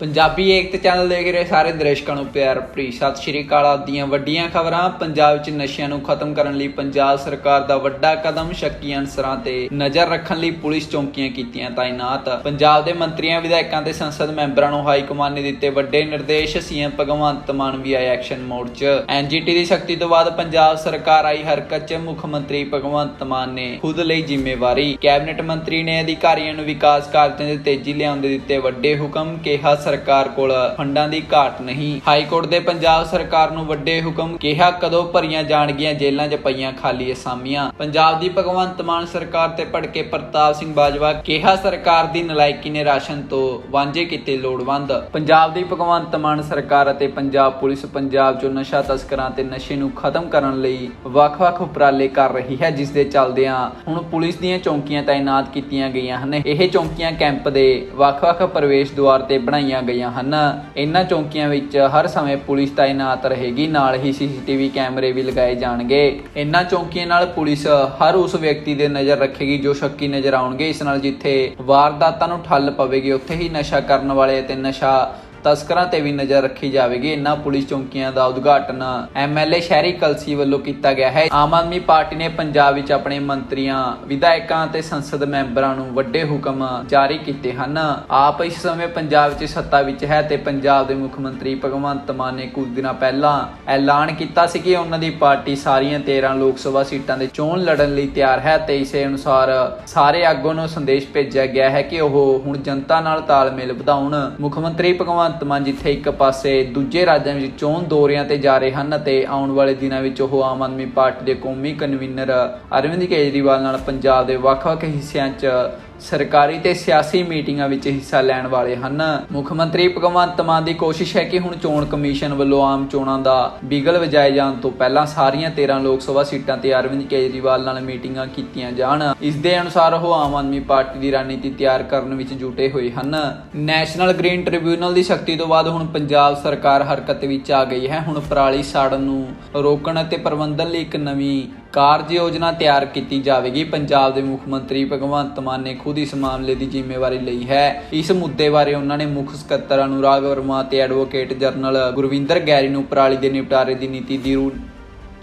ਪੰਜਾਬੀ ਏਕਤਾ channel ਦੇਖ ਰਹੇ ਸਾਰੇ ਦਰਸ਼ਕਾਂ ਨੂੰ ਪਿਆਰ ਭਰੀ ਸਤਿ ਸ਼੍ਰੀ ਅਕਾਲ। ਆਪ ਵੱਡੀਆਂ ਖਬਰਾਂ, ਪੰਜਾਬ 'ਚ ਨਸ਼ਿਆਂ ਨੂੰ ਖਤਮ ਕਰਨ ਲਈ ਪੰਜਾਬ ਸਰਕਾਰ ਦਾ ਵੱਡਾ ਕਦਮ, ਸ਼ੱਕੀ ਅਨਸਰਾਂ ਤੇ ਨਜ਼ਰ ਰੱਖਣ ਲਈ ਪੁਲਿਸ ਚੌਂਕੀਆਂ ਕੀਤੀਆਂ ਤਾਇਨਾਤ। ਪੰਜਾਬ ਦੇ ਮੰਤਰੀਆਂ, ਵਿਧਾਇਕਾਂ ਤੇ ਸੰਸਦ ਮੈਂਬਰਾਂ ਨੂੰ ਹਾਈ ਕਮਾਂਡ ਨੇ ਦਿੱਤੇ ਵੱਡੇ ਨਿਰਦੇਸ਼। ਸੀਐਮ ਭਗਵੰਤ ਮਾਨ ਵੀ ਆਏ ਐਕਸ਼ਨ ਮੋਡ 'ਚ। ਐਨਜੀਟੀ ਦੀ ਸਖਤੀ ਤੋਂ ਬਾਅਦ ਪੰਜਾਬ ਸਰਕਾਰ ਆਈ ਹਰਕਤ 'ਚ। ਮੁੱਖ ਮੰਤਰੀ ਭਗਵੰਤ ਮਾਨ ਨੇ ਖੁਦ ਲਈ ਜ਼ਿੰਮੇਵਾਰੀ। ਕੈਬਨਿਟ ਮੰਤਰੀ ਨੇ ਅਧਿਕਾਰੀਆਂ ਨੂੰ ਵਿਕਾਸ ਕਾਰਜਾਂ 'ਚ ਤੇਜ਼ੀ ਲਿਆਉਣ ਦੇ ਦਿੱਤੇ ਵੱਡੇ ਹੁਕਮ। ਕਿਹਾ ਸਰਕਾਰ ਕੋਲ ਫੰਡਾਂ ਦੀ ਘਾਟ ਨਹੀਂ। ਹਾਈ ਕੋਰਟ ਦੇ ਪੰਜਾਬ ਸਰਕਾਰ ਨੂੰ ਵੱਡੇ ਹੁਕਮ ਕਿਹਾ, ਕਦੋਂ ਭਰੀਆਂ ਜਾਣਗੀਆਂ ਜੇਲ੍ਹਾਂ 'ਚ ਪਈਆਂ ਖਾਲੀ ਅਸਾਮੀਆਂ। ਪੰਜਾਬ ਦੀ ਭਗਵੰਤ ਮਾਨ ਸਰਕਾਰ ਤੇ ਭੜਕੇ ਪ੍ਰਤਾਪ ਸਿੰਘ ਬਾਜਵਾ ਕਿਹਾ, ਸਰਕਾਰ ਦੀ ਨਲਾਇਕੀ ਨੇ ਰਾਸ਼ਨ ਤੋਂ ਵਾਂਝੇ ਕੀਤੇ ਲੋੜਵੰਦ। ਪੰਜਾਬ ਦੀ ਭਗਵੰਤ ਮਾਨ ਸਰਕਾਰ ਅਤੇ ਪੰਜਾਬ ਪੁਲਿਸ ਪੰਜਾਬ 'ਚੋਂ ਨਸ਼ਾ ਤਸਕਰਾਂ ਤੇ ਨਸ਼ੇ ਨੂੰ ਖਤਮ ਕਰਨ ਲਈ ਵੱਖ-ਵੱਖ ਉਪਰਾਲੇ ਕਰ ਰਹੀ ਹੈ ਜਿਸ ਦੇ ਚੱਲਦਿਆਂ ਹੁਣ ਪੁਲਿਸ ਦੀਆਂ ਚੌਂਕੀਆਂ ਤਾਇਨਾਤ ਕੀਤੀਆਂ ਗਈਆਂ ਹਨ। ਇਹ ਚੌਂਕੀਆਂ ਕੈਂਪ ਦੇ ਵੱਖ-ਵੱਖ ਪ੍ਰਵੇਸ਼ ਦੁਆਰ ਤੇ ਬਣਾਈਆਂ ਗਈਆਂ ਹਨ। ਇਹਨਾਂ ਚੌਂਕੀਆਂ ਵਿੱਚ ਹਰ ਸਮੇਂ ਪੁਲਿਸ ਤਾਇਨਾਤ ਰਹੇਗੀ। ਨਾਲ ਹੀ ਸੀਸੀਟੀਵੀ ਕੈਮਰੇ ਵੀ ਲਗਾਏ ਜਾਣਗੇ। ਇਹਨਾਂ ਚੌਂਕੀਆਂ ਨਾਲ ਪੁਲਿਸ ਹਰ ਉਸ ਵਿਅਕਤੀ ਦੇ ਨਜ਼ਰ ਰੱਖੇਗੀ ਜੋ ਸ਼ੱਕੀ ਨਜ਼ਰ ਆਉਣਗੇ। ਇਸ ਨਾਲ ਜਿੱਥੇ ਵਾਰਦਾਤਾਂ ਨੂੰ ਠੱਲ ਪਵੇਗੀ, ਉੱਥੇ ਹੀ ਨਸ਼ਾ ਕਰਨ ਵਾਲੇ ਅਤੇ ਨਸ਼ਾ ਤਸਕਰਾਂ ਤੇ ਵੀ ਨਜ਼ਰ ਰੱਖੀ ਜਾਵੇਗੀ। ਇਨ੍ਹਾਂ ਪੁਲਿਸ ਚੌਂਕੀਆਂ ਦਾ ਉਦਘਾਟਨ ਐਮਐਲਏ ਸ਼ਹਿਰੀ ਕਲਸੀ ਵੱਲੋਂ ਕੀਤਾ ਗਿਆ ਹੈ। ਆਮ ਆਦਮੀ ਪਾਰਟੀ ਨੇ ਪੰਜਾਬ ਵਿੱਚ ਆਪਣੇ ਮੰਤਰੀਆਂ, ਵਿਧਾਇਕਾਂ ਤੇ ਸੰਸਦ ਮੈਂਬਰਾਂ ਨੂੰ ਵੱਡੇ ਹੁਕਮ ਜਾਰੀ ਕੀਤੇ ਹਨ। ਆਪ ਇਸ ਸਮੇਂ ਪੰਜਾਬ ਵਿੱਚ ਸੱਤਾ ਵਿੱਚ ਹੈ ਤੇ ਪੰਜਾਬ ਦੇ ਮੁੱਖ ਮੰਤਰੀ ਭਗਵੰਤ ਮਾਨ ਨੇ ਕੁਝ ਦਿਨਾਂ ਪਹਿਲਾਂ ਐਲਾਨ ਕੀਤਾ ਸੀ ਕਿ ਉਹਨਾਂ ਦੀ ਪਾਰਟੀ ਸਾਰੀਆਂ 13 ਲੋਕ ਸਭਾ ਸੀਟਾਂ ਦੇ ਚੋਣ ਲੜਨ ਲਈ ਤਿਆਰ ਹੈ ਤੇ ਇਸੇ ਅਨੁਸਾਰ ਸਾਰੇ ਆਗੂਆਂ ਨੂੰ ਸੰਦੇਸ਼ ਭੇਜਿਆ ਗਿਆ ਹੈ ਕਿ ਉਹ ਹੁਣ ਜਨਤਾ ਨਾਲ ਤਾਲਮੇਲ ਵਧਾਉਣ। ਮੁੱਖ ਮੰਤਰੀ ਭਗਵੰਤ ਭਗਵੰਤ ਮਾਨ ਜਿੱਥੇ ਇੱਕ ਪਾਸੇ ਦੂਜੇ ਰਾਜਾਂ ਵਿੱਚ ਚੋਣ ਦੌਰਿਆਂ ਤੇ ਜਾ ਰਹੇ ਹਨ ਅਤੇ ਆਉਣ ਵਾਲੇ ਦਿਨਾਂ ਵਿੱਚ ਉਹ ਆਮ ਆਦਮੀ ਪਾਰਟੀ ਦੇ ਕੌਮੀ ਕਨਵੀਨਰ ਅਰਵਿੰਦ ਕੇਜਰੀਵਾਲ ਨਾਲ ਪੰਜਾਬ ਦੇ ਵੱਖ-ਵੱਖ ਹਿੱਸਿਆਂ 'ਚ ਸਰਕਾਰੀ ਤੇ ਸਿਆਸੀ ਮੀਟਿੰਗਾਂ ਵਿੱਚ ਹਿੱਸਾ ਲੈਣ ਵਾਲੇ ਹਨ। ਮੁੱਖ ਮੰਤਰੀ ਭਗਵੰਤ ਮਾਨ ਦੀ ਕੋਸ਼ਿਸ਼ ਹੈ ਕਿ ਹੁਣ ਚੋਣ ਕਮਿਸ਼ਨ ਵੱਲੋਂ ਆਮ ਚੋਣਾਂ ਦਾ ਬਿਗਲ ਵਜਾਏ ਜਾਣ ਤੋਂ ਪਹਿਲਾਂ ਸਾਰੀਆਂ 13 ਲੋਕ ਸਭਾ ਸੀਟਾਂ ਤੇ ਅਰਵਿੰਦ ਕੇਜਰੀਵਾਲ ਨਾਲ ਮੀਟਿੰਗਾਂ ਕੀਤੀਆਂ ਜਾਣ। ਇਸ ਦੇ ਅਨੁਸਾਰ ਉਹ ਆਮ ਆਦਮੀ ਪਾਰਟੀ ਦੀ ਰਣਨੀਤੀ ਤਿਆਰ ਕਰਨ ਵਿੱਚ ਜੁਟੇ ਹੋਏ ਹਨ। ਨੈਸ਼ਨਲ ਗ੍ਰੀਨ ਟ੍ਰਿਬਿਊਨਲ ਦੀ ਸ਼ਕਤੀ ਤੋਂ ਬਾਅਦ ਹੁਣ ਪੰਜਾਬ ਸਰਕਾਰ ਹਰਕਤ ਵਿੱਚ ਆ ਗਈ ਹੈ। ਹੁਣ ਪਰਾਲੀ ਸਾੜਨ ਨੂੰ ਰੋਕਣ ਅਤੇ ਪ੍ਰਬੰਧਨ ਲਈ ਇੱਕ ਨਵੀਂ ਕਾਰਜ ਯੋਜਨਾ ਤਿਆਰ ਕੀਤੀ ਜਾਵੇਗੀ। ਪੰਜਾਬ ਦੇ ਮੁੱਖ ਮੰਤਰੀ ਭਗਵੰਤ ਮਾਨ ਨੇ ਖੁਦ ਇਸ ਮਾਮਲੇ ਦੀ ਜ਼ਿੰਮੇਵਾਰੀ ਲਈ ਹੈ। ਇਸ ਮੁੱਦੇ ਬਾਰੇ ਉਹਨਾਂ ਨੇ ਮੁੱਖ ਸਕੱਤਰ ਅਨੁਰਾਗ ਵਰਮਾ ਤੇ ਐਡਵੋਕੇਟ ਜਨਰਲ ਗੁਰਵਿੰਦਰ ਗੈਰੀ ਨੂੰ ਪਰਾਲੀ ਦੇ ਨਿਪਟਾਰੇ ਦੀ ਨੀਤੀ ਦੀ ਰੂ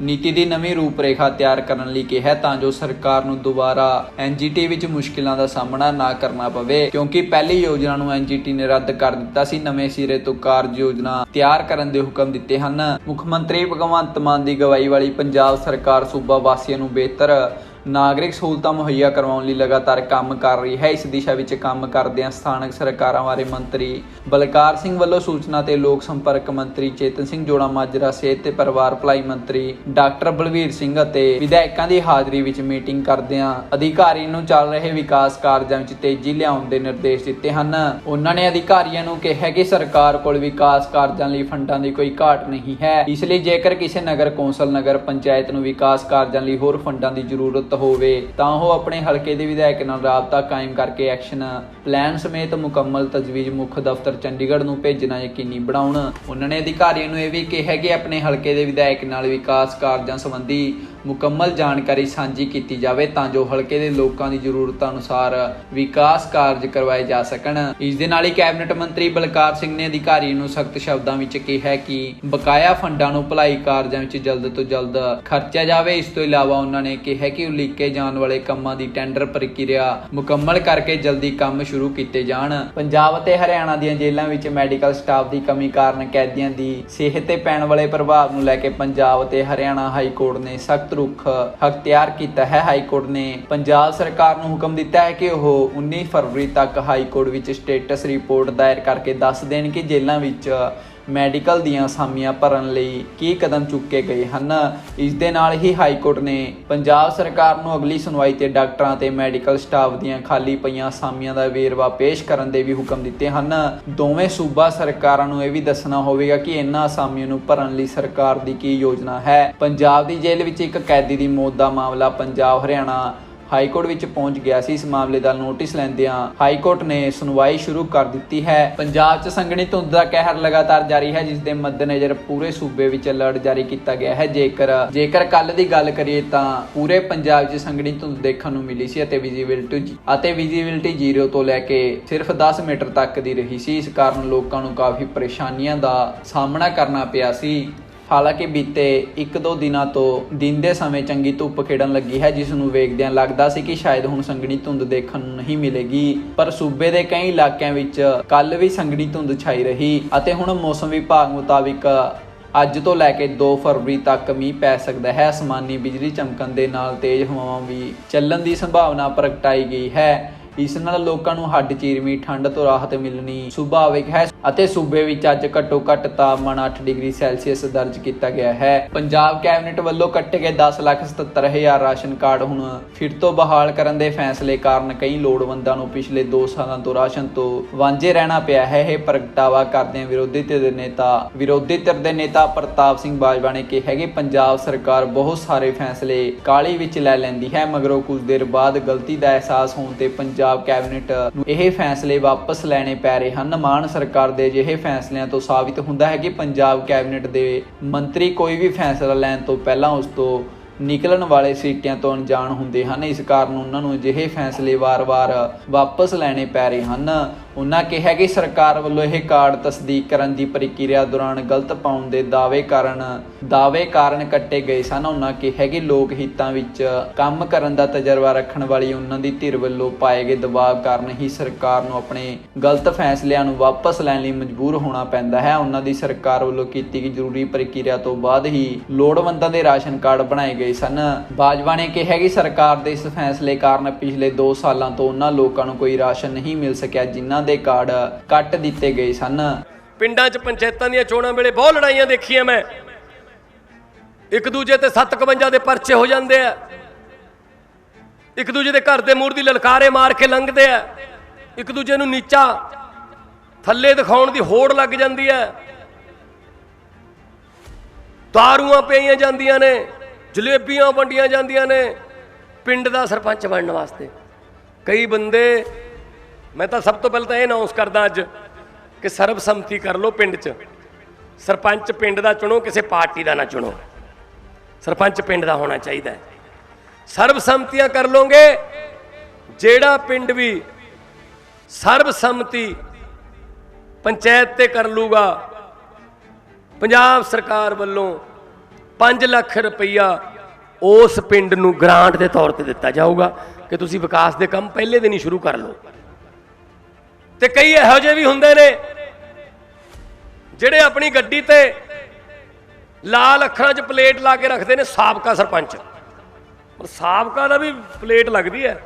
ਨੀਤੀ ਦੀ ਨਵੀਂ ਰੂਪਰੇਖਾ ਤਿਆਰ ਕਰਨ ਲਈ ਕਿਹਾ ਤਾਂ ਜੋ ਸਰਕਾਰ ਨੂੰ ਦੁਬਾਰਾ ਐਨਜੀਟੀ ਵਿੱਚ ਮੁਸ਼ਕਿਲਾਂ ਦਾ ਸਾਹਮਣਾ ਨਾ ਕਰਨਾ ਪਵੇ, ਕਿਉਂਕਿ ਪਹਿਲੀ ਯੋਜਨਾ ਨੂੰ ਐਨਜੀਟੀ ਨੇ ਰੱਦ ਕਰ ਦਿੱਤਾ ਸੀ। ਨਵੇਂ ਸਿਰੇ ਤੋਂ ਕਾਰਜ ਯੋਜਨਾ ਤਿਆਰ ਕਰਨ ਦੇ ਹੁਕਮ ਦਿੱਤੇ ਹਨ। ਮੁੱਖ ਮੰਤਰੀ ਭਗਵੰਤ ਮਾਨ ਦੀ ਗਵਾਈ ਵਾਲੀ ਪੰਜਾਬ ਸਰਕਾਰ ਸੂਬਾ ਵਾਸੀਆਂ ਨੂੰ ਬਿਹਤਰ ਨਾਗਰਿਕ ਸਹੂਲਤਾਂ ਮੁਹੱਈਆ ਕਰਵਾਉਣ ਲਈ ਲਗਾਤਾਰ ਕੰਮ ਕਰ ਰਹੀ ਹੈ। ਇਸ ਦਿਸ਼ਾ ਵਿੱਚ ਕੰਮ ਕਰਦਿਆਂ ਸਥਾਨਕ ਸਰਕਾਰਾਂ ਬਾਰੇ ਮੰਤਰੀ ਬਲਕਾਰ ਸਿੰਘ ਵੱਲੋਂ ਸੂਚਨਾ ਤੇ ਲੋਕ ਸੰਪਰਕ ਮੰਤਰੀ ਚੇਤਨ ਸਿੰਘ ਜੋੜਾ ਮਾਜਰਾ ਸਿਹਤ ਤੇ ਪਰਿਵਾਰ ਭਲਾਈ ਮੰਤਰੀ ਡਾਕਟਰ ਬਲਵੀਰ ਸਿੰਘ ਅਤੇ ਵਿਧਾਇਕਾਂ ਦੀ ਹਾਜ਼ਰੀ ਵਿੱਚ ਮੀਟਿੰਗ ਕਰਦਿਆਂ ਅਧਿਕਾਰੀ ਨੂੰ ਚੱਲ ਰਹੇ ਵਿਕਾਸ ਕਾਰਜਾਂ ਵਿੱਚ ਤੇਜ਼ੀ ਲਿਆਉਣ ਦੇ ਨਿਰਦੇਸ਼ ਦਿੱਤੇ ਹਨ। ਉਹਨਾਂ ਨੇ ਅਧਿਕਾਰੀਆਂ ਨੂੰ ਕਿਹਾ ਕਿ ਸਰਕਾਰ ਕੋਲ ਵਿਕਾਸ ਕਾਰਜਾਂ ਲਈ ਫੰਡਾਂ ਦੀ ਕੋਈ ਘਾਟ ਨਹੀਂ ਹੈ। ਇਸ ਲਈ ਜੇਕਰ ਕਿਸੇ ਨਗਰ ਕੌਂਸਲ ਨਗਰ ਪੰਚਾਇਤ ਨੂੰ ਵਿਕਾਸ ਕਾਰਜਾਂ ਲਈ ਹੋਰ ਫੰਡਾਂ ਦੀ ਜ਼ਰੂਰਤ ਹੋਵੇ, ਤਾਂ ਉਹ ਆਪਣੇ ਹਲਕੇ ਦੇ ਵਿਧਾਇਕ ਨਾਲ ਰਾਬਤਾ ਕਾਇਮ ਕਰਕੇ ਐਕਸ਼ਨ ਪਲਾਨ ਸਮੇਤ ਮੁਕੰਮਲ ਤਜਵੀਜ਼ ਮੁੱਖ ਦਫ਼ਤਰ ਚੰਡੀਗੜ੍ਹ ਨੂੰ ਭੇਜਣਾ ਯਕੀਨੀ ਬਣਾਉਣ। ਉਹਨਾਂ ਨੇ ਅਧਿਕਾਰੀਆਂ ਨੂੰ ਇਹ ਵੀ ਕਿਹਾ ਕਿ ਆਪਣੇ ਹਲਕੇ ਦੇ ਵਿਧਾਇਕ ਨਾਲ ਵਿਕਾਸ ਕਾਰਜਾਂ ਸੰਬੰਧੀ ਮੁਕੰਮਲ ਜਾਣਕਾਰੀ ਸਾਂਝੀ ਕੀਤੀ ਜਾਵੇ ਤਾਂ ਜੋ ਹਲਕੇ ਦੇ ਲੋਕਾਂ ਦੀ ਜ਼ਰੂਰਤਾਂ ਅਨੁਸਾਰ ਵਿਕਾਸ ਕਾਰਜ ਕਰਵਾਏ ਜਾ ਸਕਣ। ਇਸ ਦੇ ਨਾਲ ਹੀ ਕੈਬਨਿਟ ਮੰਤਰੀ ਬਲਕਾਰ ਸਿੰਘ ਨੇ ਅਧਿਕਾਰੀ ਨੂੰ ਸਖਤ ਸ਼ਬਦਾਂ ਵਿੱਚ ਕਿਹਾ ਕਿ ਬਕਾਇਆ ਫੰਡਾਂ ਨੂੰ ਭਲਾਈ ਕਾਰਜਾਂ ਵਿੱਚ ਜਲਦ ਤੋਂ ਜਲਦ ਖਰਚਿਆ ਜਾਵੇ। ਇਸ ਤੋਂ ਇਲਾਵਾ ਉਹਨਾਂ ਨੇ ਕਿਹਾ ਕਿ ਉਲੀਕੇ ਜਾਣ ਵਾਲੇ ਕੰਮਾਂ ਦੀ ਟੈਂਡਰ ਪ੍ਰਕਿਰਿਆ ਮੁਕੰਮਲ ਕਰਕੇ ਜਲਦੀ ਕੰਮ ਸ਼ੁਰੂ ਕੀਤੇ ਜਾਣ। ਪੰਜਾਬ ਅਤੇ ਹਰਿਆਣਾ ਦੀਆਂ ਜੇਲ੍ਹਾਂ ਵਿੱਚ ਮੈਡੀਕਲ ਸਟਾਫ ਦੀ ਕਮੀ ਕਾਰਨ ਕੈਦੀਆਂ ਦੀ ਸਿਹਤ ਤੇ ਪੈਣ ਵਾਲੇ ਪ੍ਰਭਾਵ ਨੂੰ ਲੈ ਕੇ ਪੰਜਾਬ ਅਤੇ ਹਰਿਆਣਾ ਹਾਈ ਕੋਰਟ ਨੇ ਸਖਤ ਰੁਖ ਅਖਤਿਆਰ ਕੀਤਾ ਹੈ। ਹਾਈ ਕੋਰਟ ਨੇ ਪੰਜਾਬ ਸਰਕਾਰ ਨੂੰ ਹੁਕਮ ਦਿੱਤਾ ਹੈ ਕਿ ਉਹ 19 ਫਰਵਰੀ ਤੱਕ ਹਾਈ ਕੋਰਟ ਵਿੱਚ ਸਟੇਟਸ ਰਿਪੋਰਟ ਦਾਇਰ ਕਰਕੇ ਦੱਸ ਦੇਣ ਕਿ ਜੇਲ੍ਹਾਂ ਵਿੱਚ ਮੈਡੀਕਲ ਦੀਆਂ ਅਸਾਮੀਆਂ ਭਰਨ ਲਈ ਕੀ ਕਦਮ ਚੁੱਕੇ ਗਏ ਹਨ? ਇਸ ਦੇ ਨਾਲ ਹੀ ਹਾਈ ਕੋਰਟ ਨੇ ਪੰਜਾਬ ਸਰਕਾਰ ਨੂੰ ਅਗਲੀ ਸੁਣਵਾਈ ਤੇ ਡਾਕਟਰਾਂ ਤੇ ਮੈਡੀਕਲ ਸਟਾਫ ਦੀਆਂ ਖਾਲੀ ਪਈਆਂ ਅਸਾਮੀਆਂ ਦਾ ਵੇਰਵਾ ਪੇਸ਼ ਕਰਨ ਦੇ ਵੀ ਹੁਕਮ ਦਿੱਤੇ ਹਨ। ਦੋਵੇਂ ਸੂਬਾ ਸਰਕਾਰਾਂ ਨੂੰ ਇਹ ਵੀ ਦੱਸਣਾ ਹੋਵੇਗਾ ਕਿ ਇਹਨਾਂ ਅਸਾਮੀਆਂ ਨੂੰ ਭਰਨ ਲਈ ਸਰਕਾਰ ਦੀ ਕੀ ਯੋਜਨਾ ਹੈ? ਪੰਜਾਬ ਦੀ ਜੇਲ੍ਹ ਵਿੱਚ ਇੱਕ ਕੈਦੀ ਦੀ ਮੌਤ ਦਾ ਮਾਮਲਾ, ਪੰਜਾਬ, ਹਰਿਆਣਾ ਹਾਈ ਕੋਰਟ ਵਿੱਚ ਪਹੁੰਚ ਗਿਆ ਸੀ। ਇਸ ਮਾਮਲੇ ਦਾ ਨੋਟਿਸ ਲੈਂਦਿਆਂ ਹਾਈ ਕੋਰਟ ਨੇ ਸੁਣਵਾਈ ਸ਼ੁਰੂ ਕਰ ਦਿੱਤੀ ਹੈ। ਪੰਜਾਬ 'ਚ ਸੰਘਣੀ ਧੁੰਦ ਦਾ ਕਹਿਰ ਲਗਾਤਾਰ ਜਾਰੀ ਹੈ, ਜਿਸ ਦੇ ਮੱਦੇਨਜ਼ਰ ਪੂਰੇ ਸੂਬੇ ਵਿੱਚ ਅਲਰਟ ਜਾਰੀ ਕੀਤਾ ਗਿਆ ਹੈ। ਜੇਕਰ ਜੇਕਰ ਕੱਲ ਦੀ ਗੱਲ ਕਰੀਏ ਤਾਂ ਪੂਰੇ ਪੰਜਾਬ 'ਚ ਸੰਘਣੀ ਧੁੰਦ ਦੇਖਣ ਨੂੰ ਮਿਲੀ ਸੀ ਅਤੇ ਵਿਜ਼ਿਬਿਲਟੀ ਅਤੇ ਵਿਜ਼ਿਬਿਲਟੀ 0 ਤੋਂ ਲੈ ਕੇ ਸਿਰਫ 10 ਮੀਟਰ ਤੱਕ ਦੀ ਰਹੀ ਸੀ। ਇਸ ਕਾਰਨ ਲੋਕਾਂ ਨੂੰ ਕਾਫੀ ਪਰੇਸ਼ਾਨੀਆਂ ਦਾ ਸਾਹਮਣਾ ਕਰਨਾ ਪਿਆ ਸੀ। ਹਾਲਾਂਕਿ ਬੀਤੇ 1-2 ਦਿਨਾਂ ਤੋਂ ਦਿਨ ਦੇ ਸਮੇਂ ਚੰਗੀ ਧੁੱਪ ਖੇਡਣ ਲੱਗੀ ਹੈ, ਜਿਸ ਨੂੰ ਵੇਖਦਿਆਂ ਲੱਗਦਾ ਸੀ ਕਿ ਸ਼ਾਇਦ ਹੁਣ ਸੰਘਣੀ ਧੁੰਦ ਦੇਖਣ ਨੂੰ ਨਹੀਂ ਮਿਲੇਗੀ। ਪਰ ਸੂਬੇ ਦੇ ਕਈ ਇਲਾਕਿਆਂ ਵਿੱਚ ਕੱਲ ਵੀ ਸੰਘਣੀ ਧੁੰਦ ਛਾਈ ਰਹੀ ਅਤੇ ਹੁਣ ਮੌਸਮ ਵਿਭਾਗ ਮੁਤਾਬਿਕ ਅੱਜ ਤੋਂ ਲੈ ਕੇ 2 ਫਰਵਰੀ ਤੱਕ ਮੀਂਹ ਪੈ ਸਕਦਾ ਹੈ। ਅਸਮਾਨੀ ਬਿਜਲੀ ਚਮਕਣ ਦੇ ਨਾਲ ਤੇਜ਼ ਹਵਾਵਾਂ ਵੀ ਚੱਲਣ ਦੀ ਸੰਭਾਵਨਾ ਪ੍ਰਗਟਾਈ ਗਈ ਹੈ। ਇਸ ਨਾਲ ਲੋਕਾਂ ਨੂੰ ਹੱਡ ਚੀਰਵੀਂ ਠੰਡ ਤੋਂ ਰਾਹਤ ਮਿਲਣੀ ਸੁਭਾਵਿਕ ਹੈ। ਅਤੇ ਸੂਬੇ ਵਿੱਚ ਅੱਜ ਘੱਟੋ ਘੱਟ ਤਾਪਮਾਨ 8 ਡਿਗਰੀ ਸੈਲਸੀਅਸ ਦਰਜ ਕੀਤਾ ਗਿਆ ਹੈ। ਪੰਜਾਬ ਕੈਬਨਿਟ ਵੱਲੋਂ ਕੱਟੇ ਗਏ 10,77,000 ਰਾਸ਼ਨ ਕਾਰਡ ਹੁਣ ਫਿਰ ਤੋਂ ਬਹਾਲ ਕਰਨ ਦੇ ਫੈਸਲੇ ਕਾਰਨ ਕਈ ਲੋੜਵੰਦਾਂ ਨੂੰ ਪਿਛਲੇ 2 ਸਾਲਾਂ ਤੋਂ ਰਾਸ਼ਨ ਤੋਂ ਵਾਂਝੇ ਰਹਿਣਾ ਪਿਆ ਹੈ। ਇਹ ਪ੍ਰਗਟਾਵਾ ਕਰਦਿਆਂ ਵਿਰੋਧੀ ਧਿਰ ਦੇ ਨੇਤਾ ਵਿਰੋਧੀ ਧਿਰ ਦੇ ਨੇਤਾ ਪ੍ਰਤਾਪ ਸਿੰਘ ਬਾਜਵਾ ਨੇ ਕਿਹਾ ਕਿ ਪੰਜਾਬ ਸਰਕਾਰ ਬਹੁਤ ਸਾਰੇ ਫੈਸਲੇ ਕਾਲੀ ਵਿੱਚ ਲੈ ਲੈਂਦੀ ਹੈ ਮਗਰੋਂ ਕੁਝ ਦੇਰ ਬਾਅਦ ਗਲਤੀ ਦਾ ਅਹਿਸਾਸ ਹੋਣ ਤੇ ਪੰਜਾਬ ਪੰਜਾਬ ਕੈਬਨਿਟ ਨੂੰ ਇਹ ਫੈਸਲੇ ਵਾਪਸ ਲੈਣੇ ਪੈ ਰਹੇ ਹਨ। ਮਾਨ ਸਰਕਾਰ ਦੇ ਅਜਿਹੇ ਫੈਸਲਿਆਂ ਤੋਂ ਸਾਬਿਤ ਹੁੰਦਾ ਹੈ ਕਿ ਪੰਜਾਬ ਕੈਬਨਿਟ ਦੇ ਮੰਤਰੀ ਕੋਈ ਵੀ ਫੈਸਲਾ ਲੈਣ ਤੋਂ ਪਹਿਲਾਂ ਉਸ ਤੋਂ ਨਿਕਲਣ ਵਾਲੇ ਸੀਟਿਆਂ ਤੋਂ ਅਣਜਾਣ ਹੁੰਦੇ ਹਨ। ਇਸ ਕਾਰਨ ਉਹਨਾਂ ਨੂੰ ਅਜਿਹੇ ਫੈਸਲੇ ਵਾਰ-ਵਾਰ ਵਾਪਸ ਲੈਣੇ ਪੈ ਰਹੇ ਹਨ। ਉਹਨਾਂ ਕਿਹਾ ਕਿ ਸਰਕਾਰ ਵੱਲੋਂ ਇਹ ਕਾਰਡ ਤਸਦੀਕ ਕਰਨ ਦੀ ਪ੍ਰਕਿਰਿਆ ਦੌਰਾਨ ਗਲਤ ਪਾਉਣ ਦੇ ਦਾਅਵੇ ਕਾਰਨ ਦਾਅਵੇ ਕਾਰਨ ਕੱਟੇ ਗਏ ਸਨ। ਉਹਨਾਂ ਕਿਹਾ ਕਿ ਲੋਕ ਹਿੱਤਾਂ ਵਿੱਚ ਕੰਮ ਕਰਨ ਦਾ ਤਜਰਬਾ ਰੱਖਣ ਵਾਲੀ ਉਹਨਾਂ ਦੀ ਧਿਰ ਵੱਲੋਂ ਪਾਏ ਗਏ ਦਬਾਅ ਕਾਰਨ ਹੀ ਸਰਕਾਰ ਨੂੰ ਆਪਣੇ ਗਲਤ ਫੈਸਲਿਆਂ ਨੂੰ ਵਾਪਸ ਲੈਣ ਲਈ ਮਜਬੂਰ ਹੋਣਾ ਪੈਂਦਾ ਹੈ। ਉਹਨਾਂ ਦੀ ਸਰਕਾਰ ਵੱਲੋਂ ਕੀਤੀ ਗਈ ਜ਼ਰੂਰੀ ਪ੍ਰਕਿਰਿਆ ਤੋਂ ਬਾਅਦ ਹੀ ਲੋੜਵੰਦਾਂ ਦੇ ਰਾਸ਼ਨ ਕਾਰਡ ਬਣਾਏ ਗਏ ਸਨ। ਬਾਜਵਾ ਨੇ ਕਿਹਾ ਕਿ ਸਰਕਾਰ ਦੇ ਇਸ ਫੈਸਲੇ ਕਾਰਨ ਪਿਛਲੇ 2 ਸਾਲਾਂ ਤੋਂ ਉਹਨਾਂ ਲੋਕਾਂ ਨੂੰ ਕੋਈ ਰਾਸ਼ਨ ਨਹੀਂ ਮਿਲ ਸਕਿਆ, ਜਿਨ੍ਹਾਂ ਦੇ ਕਾਰਡ ਕੱਟ ਦਿੱਤੇ ਗਏ ਸਨ। ਪਿੰਡਾਂ 'ਚ ਪੰਚਾਇਤਾਂ ਦੀਆਂ ਚੋਣਾਂ ਵੇਲੇ ਬਹੁਤ ਲੜਾਈਆਂ ਦੇਖੀਆਂ ਮੈਂ। ਇੱਕ ਦੂਜੇ ਤੇ 751 ਦੇ ਪਰਚੇ ਹੋ ਜਾਂਦੇ ਆ। ਇੱਕ ਦੂਜੇ ਦੇ ਘਰ ਦੇ ਮੂਹਰ ਦੀ ਲਲਕਾਰੇ ਮਾਰ ਕੇ ਲੰਘਦੇ ਆ। ਇੱਕ ਦੂਜੇ ਨੂੰ ਨੀਚਾ, ਥੱਲੇ ਦਿਖਾਉਣ ਦੀ ਹੋੜ ਲੱਗ ਜਾਂਦੀ ਹੈ ਦਾਰੂਆਂ ਪਈਆਂ ਜਾਂਦੀਆਂ ਨੇ, ਜਲੇਬੀਆਂ ਵੰਡੀਆਂ ਜਾਂਦੀਆਂ ਨੇ। ਪਿੰਡ ਦਾ ਸਰਪੰਚ ਬਣਨ ਵਾਸਤੇ ਕਈ ਬੰਦੇ ਮੈਂ ਤਾਂ ਸਭ ਤੋਂ ਪਹਿਲਾਂ ਤਾਂ ਇਹ ਅਨਾਉਂਸ ਕਰਦਾ ਅੱਜ ਕਿ ਸਰਬਸੰਮਤੀ ਕਰ ਲਓ ਪਿੰਡ 'ਚ। ਸਰਪੰਚ ਪਿੰਡ ਦਾ ਚੁਣੋ, ਕਿਸੇ ਪਾਰਟੀ ਦਾ ਨਾ ਚੁਣੋ। ਸਰਪੰਚ ਪਿੰਡ ਦਾ ਹੋਣਾ ਚਾਹੀਦਾ ਹੈ। ਸਰਬਸੰਮਤੀਆਂ ਕਰ ਲੋਗੇ ਜਿਹੜਾ ਪਿੰਡ ਵੀ ਸਰਬਸੰਮਤੀ ਪੰਚਾਇਤ ਤੇ ਕਰ ਲੂਗਾ, ਪੰਜਾਬ ਸਰਕਾਰ ਵੱਲੋਂ 5 ਲੱਖ ਰੁਪਈਆ ਉਸ ਪਿੰਡ ਨੂੰ ਗ੍ਰਾਂਟ ਦੇ ਤੌਰ ਤੇ ਦਿੱਤਾ ਜਾਊਗਾ ਕਿ ਤੁਸੀਂ ਵਿਕਾਸ ਦੇ ਕੰਮ ਪਹਿਲੇ ਦਿਨ ਹੀ ਸ਼ੁਰੂ ਕਰ ਲਓ। ਤੇ ਕਈ ਇਹੋ ਜਿਹੇ ਵੀ ਹੁੰਦੇ ਨੇ ਜਿਹੜੇ ਆਪਣੀ ਗੱਡੀ ਤੇ ਲਾਲ ਅੱਖਰਾਂ 'ਚ ਪਲੇਟ ਲਾ ਕੇ ਰੱਖਦੇ ਨੇ ਸਾਬਕਾ ਸਰਪੰਚ। ਪਰ ਸਾਬਕਾ ਦਾ ਵੀ ਪਲੇਟ ਲੱਗਦੀ ਹੈ।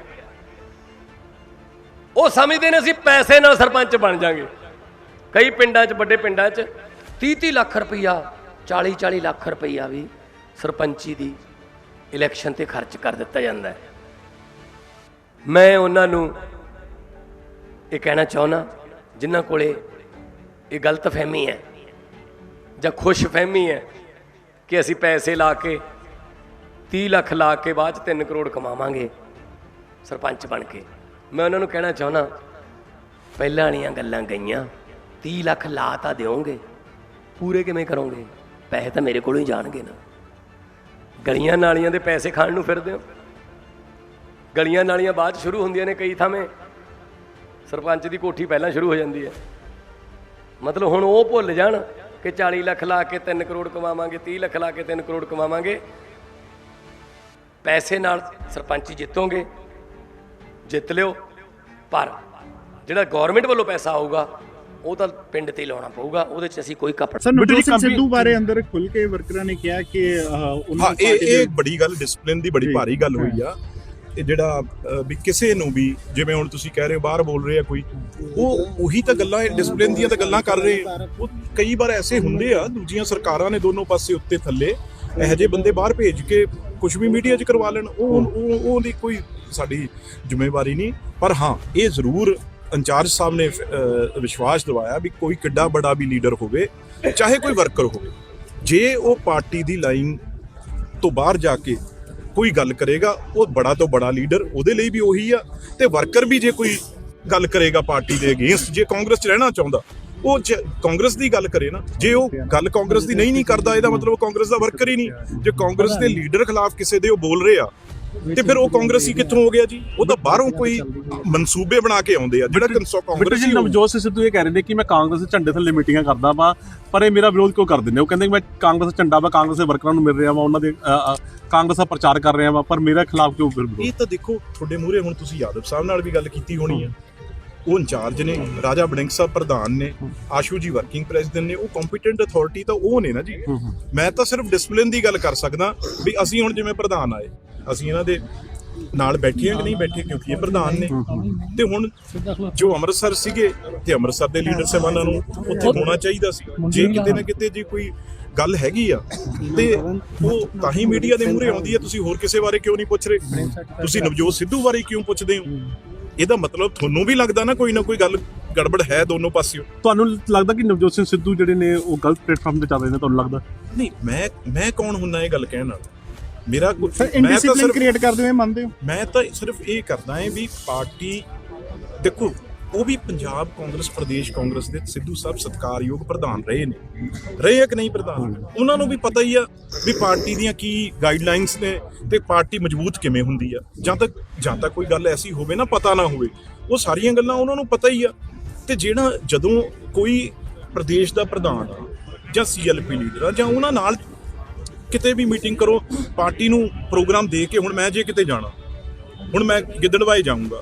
ਉਹ ਸਮਝਦੇ ਨੇ ਅਸੀਂ ਪੈਸੇ ਨਾਲ ਸਰਪੰਚ ਬਣ ਜਾਾਂਗੇ। ਕਈ ਪਿੰਡਾਂ 'ਚ, ਵੱਡੇ ਪਿੰਡਾਂ 'ਚ 30-30 ਲੱਖ ਰੁਪਈਆ 40-40 ਲੱਖ ਰੁਪਈਆ ਵੀ ਸਰਪੰਚੀ ਦੀ ਇਲੈਕਸ਼ਨ ਤੇ ਖਰਚ ਕਰ ਦਿੱਤਾ ਜਾਂਦਾ ਹੈ। ਮੈਂ ਉਹਨਾਂ ਨੂੰ ਇਹ ਕਹਿਣਾ ਚਾਹੁੰਦਾ, ਜਿਨ੍ਹਾਂ ਕੋਲੇ ਇਹ ਗਲਤ ਫਹਿਮੀ ਹੈ ਜਾਂ ਖੁਸ਼ ਫਹਿਮੀ ਹੈ ਕਿ ਅਸੀਂ ਪੈਸੇ ਲਾ ਕੇ 30 ਲੱਖ ਲਾ ਕੇ ਬਾਅਦ ਚ 3 ਕਰੋੜ ਕਮਾਵਾਂਗੇ ਸਰਪੰਚ ਬਣ ਕੇ। ਮੈਂ ਉਹਨਾਂ ਨੂੰ ਕਹਿਣਾ ਚਾਹੁੰਦਾ, ਪਹਿਲਾਂ ਵਾਲੀਆਂ ਗੱਲਾਂ ਗਈਆਂ 30 ਲੱਖ ਲਾ ਤਾਂ ਦਿਓਗੇ, ਪੂਰੇ ਕਿਵੇਂ ਕਰੋਗੇ? ਪੈਸੇ ਤਾਂ ਮੇਰੇ ਕੋਲੋਂ ਹੀ ਜਾਣਗੇ ਨਾ। ਗਲੀਆਂ ਨਾਲੀਆਂ ਦੇ ਪੈਸੇ ਖਾਣ ਨੂੰ ਫਿਰਦੇ ਹੋ? ਗਲੀਆਂ ਨਾਲੀਆਂ ਬਾਅਦ 'ਚ ਸ਼ੁਰੂ ਹੁੰਦੀਆਂ ਨੇ ਕਈ ਥਾਵੇਂ। ਸਰਪੰਚ ਦੀ ਕੋਠੀ ਪਹਿਲਾਂ ਸ਼ੁਰੂ ਹੋ ਜਾਂਦੀ ਹੈ। ਮਤਲਬ ਹੁਣ ਉਹ ਭੁੱਲ ਜਾਣ ਕਿ 40 ਲੱਖ ਲਾ ਕੇ 3 ਕਰੋੜ ਕਮਾਵਾਂਗੇ 30 ਲੱਖ ਲਾ ਕੇ 3 ਕਰੋੜ ਕਮਾਵਾਂਗੇ। ਪੈਸੇ ਨਾਲ ਸਰਪੰਚੀ ਜਿੱਤੋਗੇ ਜਿੱਤ ਲਿਓ। ਪਰ ਜਿਹੜਾ ਗਵਰਨਮੈਂਟ ਵੱਲੋਂ ਪੈਸਾ ਆਊਗਾ ਉਹ ਤਾਂ ਪਿੰਡ ਤੇ ਹੀ ਲਾਉਣਾ ਪਊਗਾ ਉਹਦੇ 'ਚ ਅਸੀਂ ਕੋਈ ਕਪੜ ਸਰ ਨਵਜੋਤ ਸਿੰਘ ਕੰਪਨੀ- ਸਿੱਧੂ ਬਾਰੇ ਅੰਦਰ ਖੁੱਲ ਕੇ ਵਰਕਰਾਂ ਨੇ ਕਿਹਾ ਕਿ ਉਹਨਾਂ ਹਾਂ ਇਹ ਇਹ ਬੜੀ ਗੱਲ ਡਿਸਪਲਿਨ ਦੀ ਬੜੀ। ਭਾਰੀ ਗੱਲ ਹੋਈ ਆ। ਜਿਹੜਾ ਵੀ ਕਿਸੇ ਨੂੰ ਵੀ ਜਿਵੇਂ ਹੁਣ ਤੁਸੀਂ ਕਹਿ ਰਹੇ ਹੋ, ਬਾਹਰ ਬੋਲ ਰਹੇ ਆ ਕੋਈ, ਉਹ ਉਹੀ ਤਾਂ ਗੱਲਾਂ ਡਿਸਪਲਿਨ ਦੀਆਂ ਤਾਂ ਗੱਲਾਂ ਕਰ ਰਹੇ ਆ। ਉਹ ਕਈ ਵਾਰ ਐਸੇ ਹੁੰਦੇ ਆ, ਦੂਜੀਆਂ ਸਰਕਾਰਾਂ ਨੇ ਦੋਨੋਂ ਪਾਸੇ ਉੱਤੇ ਥੱਲੇ, ਇਹੋ ਜਿਹੇ ਬੰਦੇ ਬਾਹਰ ਭੇਜ ਕੇ ਕੁਝ ਵੀ ਮੀਡੀਆ 'ਚ ਕਰਵਾ ਲੈਣ, ਉਹ ਉਹ ਉਹਦੀ ਕੋਈ ਸਾਡੀ ਜ਼ਿੰਮੇਵਾਰੀ ਨਹੀਂ ਪਰ ਹਾਂ, ਇਹ ਜ਼ਰੂਰ ਇੰਚਾਰਜ ਸਾਹਿਬ ਨੇ ਵਿਸ਼ਵਾਸ ਦਿਵਾਇਆ ਵੀ ਕੋਈ ਕਿੱਡਾ ਬੜਾ ਵੀ ਲੀਡਰ ਹੋਵੇ, ਚਾਹੇ ਕੋਈ ਵਰਕਰ ਹੋਵੇ, ਜੇ ਉਹ ਪਾਰਟੀ ਦੀ ਲਾਈਨ ਤੋਂ ਬਾਹਰ ਜਾ ਕੇ ਕੋਈ ਗੱਲ ਕਰੇਗਾ, ਉਹ ਬੜਾ ਤੋਂ ਬੜਾ ਲੀਡਰ ਉਹਦੇ ਲਈ ਵੀ ਉਹੀ ਆ ਤੇ ਵਰਕਰ ਵੀ ਜੇ ਕੋਈ ਗੱਲ ਕਰੇਗਾ ਪਾਰਟੀ ਦੇ ਅਗੇਂਸਟ ਜੇ ਕਾਂਗਰਸ 'ਚ ਰਹਿਣਾ ਚਾਹੁੰਦਾ, ਉਹ ਕਾਂਗਰਸ ਦੀ ਗੱਲ ਕਰੇ ਨਾ, ਜੇ ਉਹ ਗੱਲ ਕਾਂਗਰਸ ਦੀ ਨਹੀਂ ਨਹੀਂ ਕਰਦਾ, ਇਹਦਾ ਮਤਲਬ ਉਹ ਕਾਂਗਰਸ ਦਾ ਵਰਕਰ ਹੀ ਨਹੀਂ। ਜੇ ਕਾਂਗਰਸ ਦੇ ਲੀਡਰ ਖਿਲਾਫ ਕਿਸੇ ਦੇ ਉਹ ਬੋਲ ਰਹੇ ਆ ਤੇ ਫਿਰ ਉਹ ਕਾਂਗਰਸੀ ਕਿੱਥੋਂ ਹੋ ਗਿਆ ਜੀ? ਉਹ ਤਾਂ ਬਾਹਰੋਂ ਕੋਈ ਮਨਸੂਬੇ ਬਣਾ ਕੇ ਆਉਂਦੇ ਆ ਜਿਹੜਾ ਕਾਂਗਰਸੀ ਨਵਜੋਤ ਸਿੰਘ ਸਿੱਧੂ ਇਹ ਕਹਿ ਰਹੇ ਨੇ ਕਿ ਮੈਂ ਕਾਂਗਰਸ ਦੇ ਝੰਡੇ ਥੱਲੇ ਮੀਟਿੰਗਾਂ ਕਰਦਾ ਵਾਂ ਪਰ ਇਹ ਮੇਰਾ ਵਿਰੋਧ ਕਿਉਂ ਕਰਦੇ ਨੇ? ਉਹ ਕਹਿੰਦੇ ਕਿ ਮੈਂ ਕਾਂਗਰਸ ਦਾ ਝੰਡਾ ਵਾ ਕਾਂਗਰਸ ਦੇ ਵਰਕਰਾਂ ਨੂੰ ਮਿਲ ਰਿਹਾ ਵਾਂ ਉਹਨਾਂ ਦੇ ਕਾਂਗਰਸ ਦਾ ਪ੍ਰਚਾਰ ਕਰ ਰਿਹਾ ਵਾਂ ਪਰ ਮੇਰਾ ਖਿਲਾਫ ਕਿਉਂ ਫਿਰ ਵਿਰੋਧ? ਇਹ ਤਾਂ ਦੇਖੋ ਤੁਹਾਡੇ ਮੂਹਰੇ ਹੁਣ ਤੁਸੀਂ ਯਾਦਵ ਸਾਹਿਬ ਨਾਲ ਵੀ ਗੱਲ ਕੀਤੀ ਹੋਣੀ ਆ। ਉਹ ਇੰਚਾਰਜ ਨੇ ਰਾਜਾ ਬੜਿੰਗ ਸਾਹਿਬ ਪ੍ਰਧਾਨ ਨੇ ਆਸ਼ੂ ਜੀ ਵਰਕਿੰਗ ਪ੍ਰੈਜ਼ੀਡੈਂਟ ਨੇ ਉਹ ਕੰਪੀਟੈਂਟ ਅਥਾਰਟੀ ਤਾਂ ਉਹ ਨੇ ਨਾ ਜੀ। ਮੈਂ ਤਾਂ ਸਿਰਫ ਡਿਸਪਲਿਨ ਦੀ ਗੱਲ ਕਰ ਸਕਦਾ ਵੀ ਅਸੀਂ ਹੁਣ ਜਿਵੇਂ ਪ੍ਰਧਾਨ ਆਏ ਅਸੀਂ ਇਹਨਾਂ ਦੇ ਨਾਲ ਬੈਠੇ ਕਿ ਨਹੀਂ ਬੈਠੇ ਕਿਉਂਕਿ ਇਹ ਪ੍ਰਧਾਨ ਨੇ। ਤੇ ਹੁਣ ਜੋ ਅੰਮ੍ਰਿਤਸਰ ਸੀਗੇ ਤੇ ਅੰਮ੍ਰਿਤਸਰ ਦੇ ਲੀਡਰ ਸਾਹਿਬਾਨਾਂ ਨੂੰ ਉੱਥੇ ਹੋਣਾ ਚਾਹੀਦਾ ਸੀ। ਜੇ ਕਿਤੇ ਨਾ ਕਿਤੇ ਜੇ ਕੋਈ ਗੱਲ ਹੈਗੀ ਆ ਤੇ ਉਹ ਤਾਂ ਹੀ ਮੀਡੀਆ ਦੇ ਮੂਹਰੇ ਆਉਂਦੀ ਹੈ ਤੁਸੀਂ ਹੋਰ ਕਿਸੇ ਬਾਰੇ ਕਿਉਂ ਨਹੀਂ ਪੁੱਛ ਰਹੇ? ਤੁਸੀਂ ਨਵਜੋਤ ਸਿੱਧੂ ਬਾਰੇ ਕਿਉਂ ਪੁੱਛਦੇ ਹੋ? ਇਹਦਾ ਮਤਲਬ ਤੁਹਾਨੂੰ ਵੀ ਲੱਗਦਾ ਨਾ ਕੋਈ ਨਾ ਕੋਈ ਗੱਲ ਗੜਬੜ ਹੈ ਦੋਨੋਂ ਪਾਸਿਓਂ? ਤੁਹਾਨੂੰ ਲੱਗਦਾ ਕਿ ਨਵਜੋਤ ਸਿੰਘ ਸਿੱਧੂ ਜਿਹੜੇ ਨੇ ਉਹ ਗਲਤ ਪਲੇਟਫਾਰਮ ਤੇ ਚੱਲ ਰਹੇ ਨੇ ਤੁਹਾਨੂੰ ਲੱਗਦਾ? ਨਹੀਂ ਮੈਂ ਮੈਂ ਕੌਣ ਹੁੰਨਾ ਇਹ ਗੱਲ ਕਹਿਣ ਨਾਲ ਮੇਰਾ ਸਰ ਮੈਂ ਤਾਂ ਸਿਰਫ ਕ੍ਰੀਏਟ ਕਰਦੇ ਹੋ ਇਹ ਮੰਨਦੇ ਹੋ? ਮੈਂ ਤਾਂ ਸਿਰਫ ਇਹ ਕਰਦਾ ਹਾਂ ਵੀ ਪਾਰਟੀ ਦੇਖੋ ਉਹ ਵੀ ਪੰਜਾਬ ਕਾਂਗਰਸ ਪ੍ਰਦੇਸ਼ ਕਾਂਗਰਸ ਦੇ ਸਿੱਧੂ ਸਾਹਿਬ ਸਤਕਾਰਯੋਗ ਪ੍ਰਧਾਨ ਰਹੇ ਨੇ। ਰਹੇ ਆ ਕਿ ਨਹੀਂ ਪ੍ਰਧਾਨ? ਉਹਨਾਂ ਨੂੰ ਵੀ ਪਤਾ ਹੀ ਆ ਵੀ ਪਾਰਟੀ ਦੀਆਂ ਕੀ ਗਾਈਡਲਾਈਨਸ ਨੇ ਤੇ ਪਾਰਟੀ ਮਜ਼ਬੂਤ ਕਿਵੇਂ ਹੁੰਦੀ ਆ। ਜਾਂ ਤੱਕ ਜਾਂ ਤੱਕ ਕੋਈ ਗੱਲ ਐਸੀ ਹੋਵੇ ਨਾ ਪਤਾ ਨਾ ਹੋਵੇ। ਉਹ ਸਾਰੀਆਂ ਗੱਲਾਂ ਉਹਨਾਂ ਨੂੰ ਪਤਾ ਹੀ ਆ। ਤੇ ਜਿਹੜਾ ਜਦੋਂ ਕੋਈ ਪ੍ਰਦੇਸ਼ ਦਾ ਪ੍ਰਧਾਨ ਆ ਜਾਂ ਸੀਐਲਪੀ ਲੀਡਰ ਆ ਜਾਂ ਉਹਨਾਂ ਨਾਲ ਕਿਤੇ ਵੀ ਮੀਟਿੰਗ ਕਰੋ ਪਾਰਟੀ ਨੂੰ ਪ੍ਰੋਗਰਾਮ ਦੇ ਕੇ ਹੁਣ ਮੈਂ ਜੇ ਕਿਤੇ ਜਾਣਾ ਹੁਣ ਮੈਂ ਗਿੱਦੜਵਾਏ ਜਾਊਂਗਾ।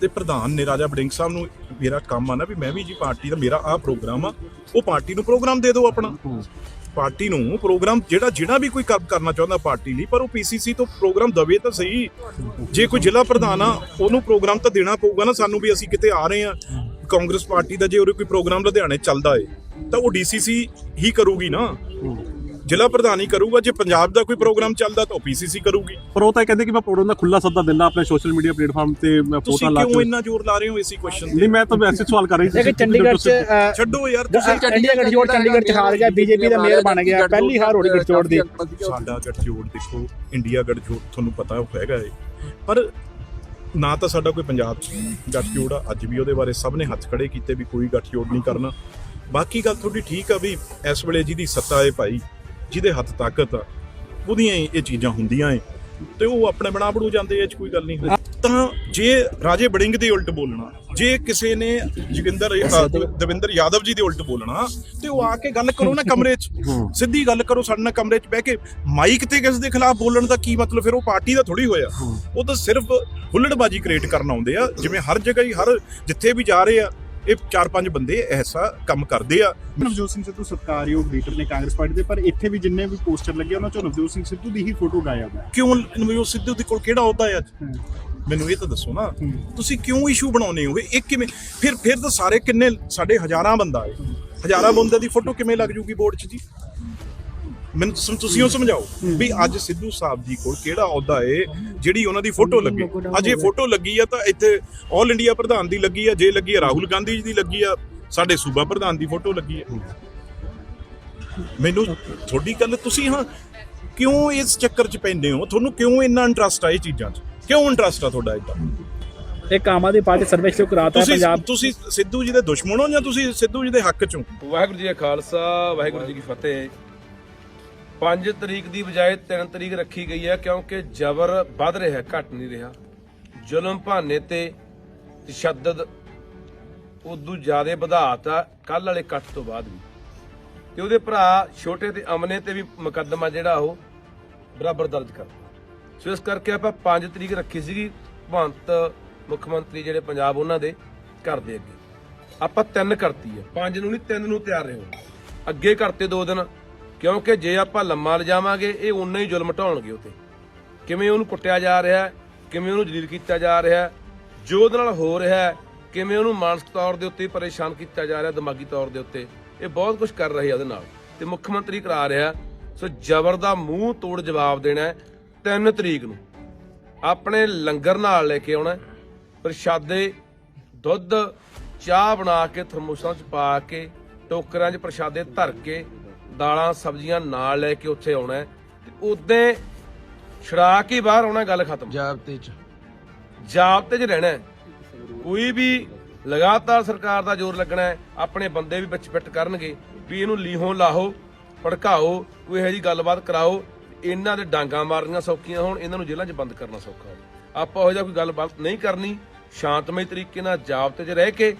ਤੇ- ਪ੍ਰਧਾਨ ਨੇ ਰਾਜਾ ਬੜਿੰਗ ਸਾਹਿਬ ਨੂੰ ਮੇਰਾ ਕੰਮ ਆ ਨਾ ਵੀ ਮੈਂ ਵੀ ਜੀ ਪਾਰਟੀ ਦਾ ਮੇਰਾ ਆਹ ਪ੍ਰੋਗਰਾਮ ਆ ਉਹ ਪਾਰਟੀ ਨੂੰ ਪ੍ਰੋਗਰਾਮ ਦੇ ਦਿਓ ਆਪਣਾ। ਪਾਰਟੀ ਨੂੰ ਪ੍ਰੋਗਰਾਮ ਜਿਹੜਾ ਜਿਹੜਾ ਵੀ ਕੋਈ ਕੰਮ ਕਰਨਾ ਚਾਹੁੰਦਾ ਪਾਰਟੀ ਲਈ ਪਰ ਉਹ ਪੀਸੀਸੀ ਤੋਂ ਪ੍ਰੋਗਰਾਮ ਦਵੇ ਤਾਂ ਸਹੀ। ਜੇ ਕੋਈ ਜ਼ਿਲ੍ਹਾ ਪ੍ਰਧਾਨ ਆ ਉਹਨੂੰ ਪ੍ਰੋਗਰਾਮ ਤਾਂ ਦੇਣਾ ਪਊਗਾ ਨਾ ਸਾਨੂੰ ਵੀ ਅਸੀਂ ਕਿਤੇ ਆ ਰਹੇ ਆ। ਕਾਂਗਰਸ ਪਾਰਟੀ ਦਾ ਜੇ ਉਰੇ ਕੋਈ ਪ੍ਰੋਗਰਾਮ ਲੁਧਿਆਣੇ ਚੱਲਦਾ ਏ ਤਾਂ ਉਹ ਡੀਸੀਸੀ ਹੀ ਕਰੂਗੀ ਨਾ। ਜ਼ਿਲ੍ਹਾ ਪ੍ਰਧਾਨ ਹੀ ਕਰੂਗਾ ਜੇ ਪੰਜਾਬ ਦਾ ਕੋਈ ਪ੍ਰੋਗਰਾਮ ਚੱਲਦਾ ਤਾਂ ਉਹ ਪੀਸੀਸੀ ਕਰੂਗੀ। ਪਰ ਉਹ ਤਾਂ ਇਹ ਕਹਿੰਦੇ ਕਿ ਮੈਂ ਪ੍ਰੋਗਰਾਮ ਦਾ ਖੁੱਲਾ ਸੱਦਾ ਦਿੰਦਾ ਆਪਣੇ ਸੋਸ਼ਲ ਮੀਡੀਆ ਪਲੇਟਫਾਰਮ ਤੇ ਮੈਂ ਫੋਟੋ ਲਾ ਕਿਉਂ ਕੇ। ਇੰਨਾ ਜ਼ੋਰ ਲਾ ਰਹੇ ਹੋ ਇਸੇ ਕੁਐਸਚਨ ਨਹੀਂ ਮੈਂ ਤਾਂ ਵੈਸੇ ਸਵਾਲ ਕਰ ਰਹੀ ਸੀ ਚੰਡੀਗੜ੍ਹ ਚ ਛੱਡੋ ਯਾਰ ਤੁਸੀਂ ਇੰਡੀਆ ਗਠਜੋੜ ਚੰਡੀਗੜ੍ਹ ਚ ਹਾਰ ਗਿਆ ਬੀਜੇਪੀ ਦਾ ਮੇਅਰ ਬਣ ਗਿਆ ਪਹਿਲੀ ਹਾਰ ਹੋ ਰਹੀ ਗਠਜੋੜ ਦੀ ਸਾਡਾ ਗੱਠਜੋੜ ਦੇਖੋ ਇੰਡੀਆ ਗੱਠਜੋੜ ਤੁਹਾਨੂੰ ਪਤਾ ਉਹ ਹੈਗਾ ਏ। ਪਰ ਨਾ ਤਾਂ ਸਾਡਾ ਕੋਈ ਪੰਜਾਬ 'ਚ ਗੱਠਜੋੜ ਆ ਅੱਜ ਵੀ ਉਹਦੇ ਬਾਰੇ ਸਭ ਨੇ ਹੱਥ ਖੜੇ ਕੀਤੇ ਵੀ ਕੋਈ ਗੱਠਜੋੜ ਨਹੀਂ ਕਰਨਾ। ਬਾਕੀ ਗੱਲ ਤੁਹਾਡੀ ਠੀਕ ਆ ਵੀ ਇਸ ਵੇਲੇ ਜਿਹਦੀ ਸੱਤਾ ਏ ਭਾਈ ਜਿਹਦੇ ਹੱਥ ਤਾਕਤ ਆ ਉਹਦੀਆਂ ਹੀ ਇਹ ਚੀਜ਼ਾਂ ਹੁੰਦੀਆਂ ਏ ਤੇ ਉਹ ਆਪਣੇ ਬਣਾ ਬੜੂ ਜਾਂਦੇ ਇਹ ਚ ਕੋਈ ਗੱਲ ਨਹੀਂ ਤਾਂ ਜੇ ਰਾਜੇ ਬੜਿੰਗ ਦੇ ਉਲਟ ਬੋਲਣਾ ਜੇ ਕਿਸੇ ਨੇ ਜੋਗਿੰਦਰ ਦਵਿੰਦਰ ਯਾਦਵ ਜੀ ਦੇ ਉਲਟ ਬੋਲਣਾ ਤੇ ਉਹ ਆ ਕੇ ਗੱਲ ਕਰੋ ਨਾ ਕਮਰੇ 'ਚ। ਸਿੱਧੀ ਗੱਲ ਕਰੋ ਸਾਡੇ ਨਾਲ ਕਮਰੇ 'ਚ ਬਹਿ ਕੇ ਮਾਈਕ ਤੇ ਕਿਸ ਦੇ ਖਿਲਾਫ ਬੋਲਣ ਦਾ ਕੀ ਮਤਲਬ? ਫਿਰ ਉਹ ਪਾਰਟੀ ਦਾ ਥੋੜੀ ਹੋਇਆ। ਉਹ ਤਾਂ ਸਿਰਫ ਹੁੱਲੜਬਾਜੀ ਕ੍ਰੀਏਟ ਕਰਨ ਆਉਂਦੇ ਆ ਜਿਵੇਂ ਹਰ ਜਗ੍ਹਾ ਹੀ ਹਰ ਜਿੱਥੇ ਵੀ ਜਾ ਰਹੇ ਆ ਇਹ ਚਾਰ ਪੰਜ ਬੰਦੇ ਐਸਾ ਕੰਮ ਕਰਦੇ ਆ। ਨਵਜੋਤ ਸਿੰਘ ਸਿੱਧੂ ਸਤਕਾਰਯੋਗ ਲੀਡਰ ਨੇ ਕਾਂਗਰਸ ਪਾਰਟੀ ਦੇ ਪਰ ਇੱਥੇ ਵੀ ਜਿੰਨੇ ਵੀ ਪੋਸਟਰ ਲੱਗੇ ਉਹਨਾਂ ਚੋਂ ਨਵਜੋਤ ਸਿੰਘ ਸਿੱਧੂ ਦੀ ਹੀ ਫੋਟੋ ਗਾਇਬ ਹੈ। ਕਿਉਂ ਨਵਜੋਤ ਸਿੱਧੂ ਦੇ ਕੋਲ ਕਿਹੜਾ ਅਹੁਦਾ ਹੈ ਅੱਜ? ਮੈਨੂੰ ਇਹ ਤਾਂ ਦੱਸੋ ਨਾ ਤੁਸੀਂ ਕਿਉਂ ਇਸ਼ੂ ਬਣਾਉਨੇ ਹੋ? ਇਹ ਕਿਵੇਂ ਫਿਰ ਫਿਰ ਤਾਂ ਸਾਰੇ ਕਿੰਨੇ ਸਾਡੇ ਹਜ਼ਾਰਾਂ ਬੰਦਾ ਹੈ। ਹਜ਼ਾਰਾਂ ਬੰਦੇ ਦੀ ਫੋਟੋ ਕਿਵੇਂ ਲੱਗ ਜੂਗੀ ਬੋਰਡ 'ਚ ਜੀ? ਮੈਨੂੰ ਤੁਸ- ਤੁਸੀਂ ਉਹ ਸਮਝਾਓ ਵੀ ਅੱਜ ਸਿੱਧੂ ਸਾਹਿਬ ਜੀ ਕੋਲ ਕਿਹੜਾ ਅਹੁਦਾ ਏ ਜਿਹੜੀ ਉਹਨਾਂ ਦੀ ਫੋਟੋ ਲੱਗੇ। ਅੱਜ ਇਹ ਫੋਟੋ ਲੱਗੀ ਆ ਤਾਂ ਇੱਥੇ 올 ਇੰਡੀਆ ਪ੍ਰਧਾਨ ਦੀ ਲੱਗੀ ਆ ਜੇ ਲੱਗੀ ਆ ਰਾਹੁਲ ਗਾਂਧੀ ਜੀ ਦੀ ਲੱਗੀ ਆ ਸਾਡੇ ਸੂਬਾ ਪ੍ਰਧਾਨ ਦੀ ਫੋਟੋ ਲੱਗੀ ਆ। ਮੈਨੂੰ ਤੁਹਾਡੀ ਗੱਲ ਤੁਸੀਂ ਹਾਂ ਕਿਉਂ ਇਸ ਚੱਕਰ 'ਚ ਪੈਂਦੇ ਹੋ? ਤੁਹਾਨੂੰ ਕਿਉਂ ਇੰਨਾ ਇੰਟਰਸਟ ਆ ਇਹ ਚੀਜ਼ਾਂ 'ਚ? ਕਿਉਂ ਇੰਟਰਸਟ ਆ ਤੁਹਾਡਾ ਇਦਾਂ? ਇੱਕ ਆਮ ਆਦਮੀ ਪਾਰਟੀ ਸਰਵੇ ਸ਼ੁਰੂ ਕਰਾਤਾ ਹੈ ਤੁਸੀਂ ਪੰਜਾਬ ਤੁਸੀਂ ਸਿੱਧੂ ਜੀ ਦੇ ਦੁਸ਼ਮਣ ਹੋ ਜਾਂ ਤੁਸੀਂ ਸਿੱਧੂ ਜੀ ਦੇ ਹੱਕ 'ਚੋਂ? ਵਾਹਿਗੁਰੂ ਜੀ ਕਾ ਖਾਲਸਾ ਵਾਹਿਗੁਰੂ ਜੀ ਕੀ ਫਤਿਹ। 5 ਤਰੀਕ ਦੀ ਬਜਾਏ 3 ਤਰੀਕ ਰੱਖੀ ਗਈ ਹੈ, ਕਿਉਂਕਿ ਜ਼ਬਰ ਵੱਧ ਰਿਹਾ, ਘਟ ਨਹੀਂ ਰਿਹਾ। ਜ਼ੁਲਮ ਭਾਨੇ ਤੇ ਤਸ਼ੱਦਦ ਉਦੋਂ ਜ਼ਿਆਦਾ ਵਧਾਤਾ ਕੱਲ ਵਾਲੇ ਕੱਟ ਤੋਂ ਬਾਅਦ ਵੀ। ਤੇ ਉਹਦੇ ਭਰਾ ਛੋਟੇ ਤੇ ਅਮਨੇ ਤੇ ਵੀ ਮੁਕੱਦਮਾ ਜਿਹੜਾ ਉਹ ਬਰਾਬਰ ਦਰਜ ਕਰ ਸੋ ਇਸ ਕਰਕੇ ਆਪਾਂ 5 ਤਰੀਕ ਰੱਖੀ ਸੀਗੀ, ਭਗਵੰਤ ਮੁੱਖ ਮੰਤਰੀ ਜਿਹੜੇ ਪੰਜਾਬ ਉਹਨਾਂ ਦੇ ਘਰ ਦੇ ਅੱਗੇ। ਆਪਾਂ ਤਿੰਨ ਕਰਤੀ ਹੈ, ਪੰਜ ਨੂੰ ਨਹੀਂ, ਤਿੰਨ ਨੂੰ ਤਿਆਰ ਰਹੋ ਅੱਗੇ ਕਰਤੇ ਦੋ ਦਿਨ ਕਿਉਂਕਿ ਜੇ ਆਪਾਂ ਲੰਮਾ ਲਿਜਾਵਾਂਗੇ, ਇਹ ਉਨਾ ਹੀ ਜ਼ੁਲਮ ਢਾਉਣਗੇ ਉਤੇ ਕਿਵੇਂ ਉਹਨੂੰ ਕੁੱਟਿਆ ਜਾ ਰਿਹਾ ਕਿਵੇਂ ਉਹਨੂੰ ਜਲੀਲ ਕੀਤਾ ਜਾ ਰਿਹਾ ਜੋ ਉਹਦੇ ਨਾਲ ਹੋ ਰਿਹਾ ਕਿਵੇਂ ਉਹਨੂੰ ਮਾਨਸਿਕ ਤੌਰ ਦੇ ਉੱਤੇ ਪਰੇਸ਼ਾਨ ਕੀਤਾ ਜਾ ਰਿਹਾ ਦਿਮਾਗੀ ਤੌਰ ਦੇ ਉੱਤੇ, ਇਹ ਬਹੁਤ ਕੁਝ ਕਰ ਰਹੀ ਆ ਉਹਦੇ ਨਾਲ। ਤੇ ਮੁੱਖ ਮੰਤਰੀ ਕਰਾ ਰਿਹਾ ਸੋ ਜ਼ਬਰ ਦਾ ਮੂੰਹ ਤੋੜ ਜਵਾਬ ਦੇਣਾ ਹੈ 3 ਤਰੀਕ ਨੂੰ। ਆਪਣੇ ਲੰਗਰ ਨਾਲ ਲੈ ਕੇ ਆਉਣਾ ਪ੍ਰਸ਼ਾਦੇ, ਦੁੱਧ, ਚਾਹ ਬਣਾ ਕੇ ਥਰਮੋਸਾਂ 'ਚ ਪਾ ਕੇ ਟੋਕਰਿਆਂ 'ਚ ਪ੍ਰਸ਼ਾਦੇ ਧਰ ਕੇ ਦਾਲਾਂ ਸਬਜ਼ੀਆਂ ਨਾਲ ਲੈ ਕੇ ਉੱਥੇ ਆਉਣਾ ਹੈ ਤੇ ਉਦੋਂ ਛੜਾ ਕੇ ਬਾਹਰ ਆਉਣਾ ਗੱਲ ਖਤਮ। ਜਾਬਤੇ ਚ। ਜਾਬਤੇ 'ਚ ਰਹਿਣਾ ਹੈ। ਕੋਈ ਵੀ ਲਗਾਤਾਰ ਸਰਕਾਰ ਦਾ ਜ਼ੋਰ ਲੱਗਣਾ ਹੈ ਆਪਣੇ ਬੰਦੇ ਵੀ ਵਿੱਚ ਫਿੱਟ ਕਰਨਗੇ ਵੀ ਇਹਨੂੰ ਲੀਹੋਂ ਲਾਹੋ ਭੜਕਾਓ ਕੋਈ ਇਹੋ ਜੀ ਗੱਲਬਾਤ ਕਰਾਓ ਇਹਨਾਂ ਦੇ ਡਾਂਗਾ ਮਾਰਨੀਆਂ ਸੌਖੀਆਂ ਹੋਣ ਇਹਨਾਂ ਨੂੰ ਜੇਲ੍ਹਾਂ 'ਚ ਬੰਦ ਕਰਨਾ ਸੌਖਾ ਹੋਵੇ। ਆਪਾਂ ਇਹੋ ਜਿਹਾ ਕੋਈ ਗੱਲਬਾਤ ਨਹੀਂ ਕਰਨੀ ਸ਼ਾਂਤਮਈ ਤਰੀਕੇ ਨਾਲ ਜਾਬਤੇ 'ਚ ਰਹਿ ਕੇ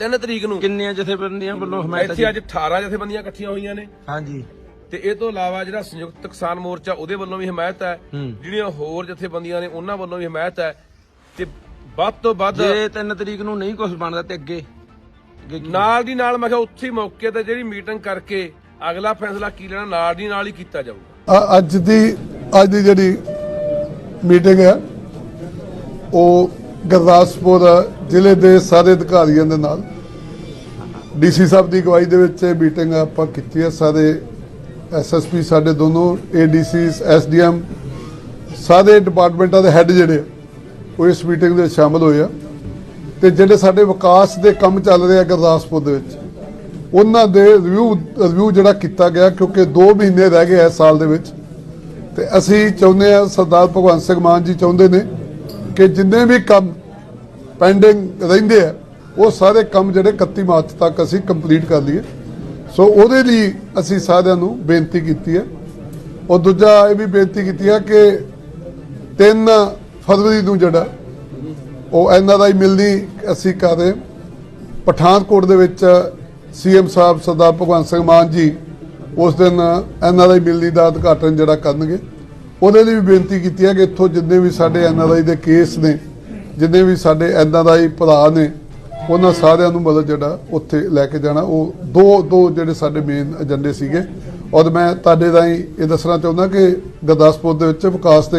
3 ਤਰੀਕ ਨੂੰ। ਕਿੰਨੀਆਂ ਜਥੇਬੰਦੀਆਂ ਵੱਲੋਂ ਹਮਾਇਤ ਇੱਥੇ ਅੱਜ? 18 ਜਥੇਬੰਦੀਆਂ ਇਕੱਠੀਆਂ ਹੋਈਆਂ ਨੇ। ਹਾਂਜੀ। ਤੇ ਇਹ ਤੋਂ ਇਲਾਵਾ ਜਿਹੜਾ ਸੰਯੁਕਤ ਕਿਸਾਨ ਮੋਰਚਾ ਉਹਦੇ ਵੱਲੋਂ ਵੀ ਹਮਾਇਤ ਹੈ। ਜਿਹੜੀਆਂ ਹੋਰ ਜਥੇਬੰਦੀਆਂ ਨੇ ਉਹਨਾਂ ਵੱਲੋਂ ਵੀ ਹਮਾਇਤ ਹੈ। ਤੇ ਵੱਧ ਤੋਂ ਵੱਧ ਜੇ 3 ਤਰੀਕ ਨੂੰ ਨਹੀਂ ਕੁਝ ਬਣਦਾ ਤੇ ਅੱਗੇ? ਨਾਲ ਦੀ ਨਾਲ ਮੈਂ ਕਿਹਾ ਉੱਥੇ ਹੀ ਮੌਕੇ ਤੇ ਜਿਹੜੀ ਮੀਟਿੰਗ ਕਰਕੇ ਅਗਲਾ ਫੈਸਲਾ ਕੀ ਲੈਣਾ ਨਾਲ ਦੀ ਨਾਲ ਹੀ ਕੀਤਾ ਜਾਊਗਾ। ਅੱਜ ਦੀ ਅੱਜ ਦੀ ਜਿਹੜੀ ਮੀਟਿੰਗ ਹੈ ਉਹ ਗੁਰਦਾਸਪੁਰ ਜ਼ਿਲ੍ਹੇ ਦੇ ਸਾਰੇ ਅਧਿਕਾਰੀਆਂ ਦੇ ਨਾਲ ਡੀਸੀ ਸਾਹਿਬ ਦੀ ਅਗਵਾਈ ਦੇ ਵਿੱਚ ਇਹ ਮੀਟਿੰਗ ਆਪਾਂ ਕੀਤੀ ਹੈ। ਸਾਰੇ ਐਸਐਸਪੀ ਸਾਡੇ ਦੋਨੋਂ ਏਡੀਸੀਸ ਐਸਡੀਐਮ ਸਾਰੇ ਡਿਪਾਰਟਮੈਂਟਾਂ ਦੇ ਹੈੱਡ ਜਿਹੜੇ ਆ, ਉਹ ਇਸ ਮੀਟਿੰਗ ਦੇ ਵਿੱਚ ਸ਼ਾਮਲ ਹੋਏ ਆ। ਤੇ ਜਿਹੜੇ ਸਾਡੇ ਵਿਕਾਸ ਦੇ ਕੰਮ ਚੱਲ ਰਹੇ ਆ ਗੁਰਦਾਸਪੁਰ ਦੇ ਵਿੱਚ ਉਹਨਾਂ ਦੇ ਰਿਵਿਊ ਰਿਵਿਊ ਜਿਹੜਾ ਕੀਤਾ ਗਿਆ ਕਿਉਂਕਿ 2 ਮਹੀਨੇ ਰਹਿ ਗਏ ਇਸ ਸਾਲ ਦੇ ਵਿੱਚ ਤੇ ਅਸੀਂ ਚਾਹੁੰਦੇ ਆ ਸਰਦਾਰ ਭਗਵੰਤ ਸਿੰਘ ਮਾਨ ਜੀ ਚਾਹੁੰਦੇ ਨੇ ਕਿ ਜਿੰਨੇ ਵੀ ਕੰਮ ਪੈਂਡਿੰਗ ਰਹਿੰਦੇ ਆ, ਉਹ ਸਾਰੇ ਕੰਮ ਜਿਹੜੇ 31 ਮਾਰਚ ਤੱਕ ਅਸੀਂ ਕੰਪਲੀਟ ਕਰ ਲਈਏ। ਸੋ ਉਹਦੇ ਲਈ ਅਸੀਂ ਸਾਰਿਆਂ ਨੂੰ ਬੇਨਤੀ ਕੀਤੀ ਹੈ। ਔਰ ਦੂਜਾ ਇਹ ਵੀ ਬੇਨਤੀ ਕੀਤੀ ਹੈ ਕਿ 3 ਫਰਵਰੀ ਨੂੰ ਜਿਹੜਾ ਉਹ ਐਨਆਰਆਈ ਮਿਲਣੀ ਅਸੀਂ ਕਰ ਰਹੇ ਪਠਾਨਕੋਟ ਦੇ ਵਿੱਚ ਸੀਐਮ ਸਾਹਿਬ ਸਰਦਾਰ ਭਗਵੰਤ ਸਿੰਘ ਮਾਨ ਜੀ ਉਸ ਦਿਨ ਐਨਆਰਆਈ ਮਿਲਣੀ ਦਾ ਉਦਘਾਟਨ ਜਿਹੜਾ ਕਰਨਗੇ। ਉਹਨਾਂ ਲਈ ਵੀ ਬੇਨਤੀ ਕੀਤੀ ਹੈ ਕਿ ਇੱਥੋਂ ਜਿੰਨੇ ਵੀ ਸਾਡੇ ਐਨਆਰਆਈ ਦੇ ਕੇਸ ਨੇ, ਜਿੰਨੇ ਵੀ ਸਾਡੇ ਐਨਆਰਆਈ ਭਰਾ ਨੇ, ਉਹਨਾਂ ਸਾਰਿਆਂ ਨੂੰ ਮਤਲਬ ਜਿਹੜਾ ਉੱਥੇ ਲੈ ਕੇ ਜਾਣਾ। ਉਹ ਦੋ ਦੋ ਜਿਹੜੇ ਸਾਡੇ ਮੇਨ ਏਜੰਡੇ ਸੀਗੇ। ਔਰ ਮੈਂ ਤੁਹਾਡੇ ਰਾਹੀਂ ਇਹ ਦੱਸਣਾ ਚਾਹੁੰਦਾ ਕਿ ਗੁਰਦਾਸਪੁਰ ਦੇ ਵਿੱਚ ਵਿਕਾਸ ਦੇ